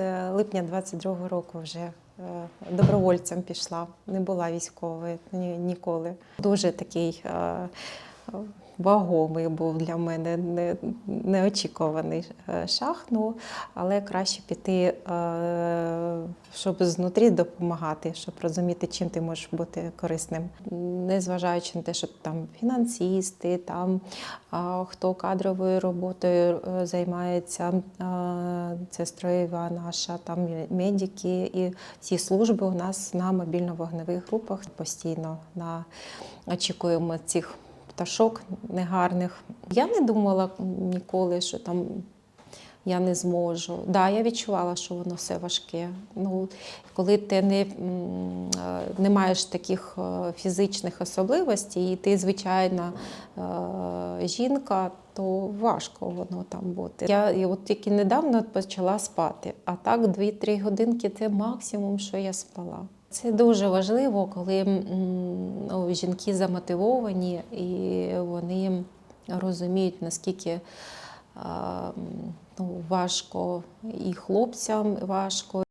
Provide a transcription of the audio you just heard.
з липня 22-го року вже е, добровольцем пішла. Не була військовою ні, ніколи. Дуже такий е, е, вагомий був для мене не, неочікуваний е, шаг. Ну, але краще піти, е, щоб знутрі допомагати, щоб розуміти, чим ти можеш бути корисним. Незважаючи на те, що там фінансисти, там хто кадровою роботою е, займається, це строєва наша, там медики і всі служби у нас на мобільно-вогневих групах постійно на, очікуємо цих пташок негарних. Я не думала ніколи, що там я не зможу. Да, я відчувала, що воно все важке. Ну, коли ти не, е, не маєш таких е, фізичних особливостей, і ти звичайна е, жінка, то важко воно там бути. Я от тільки недавно почала спати, а так 2-3 годинки це максимум, що я спала. Це дуже важливо, коли ну, жінки замотивовані і вони розуміють, наскільки ну, важко і хлопцям важко.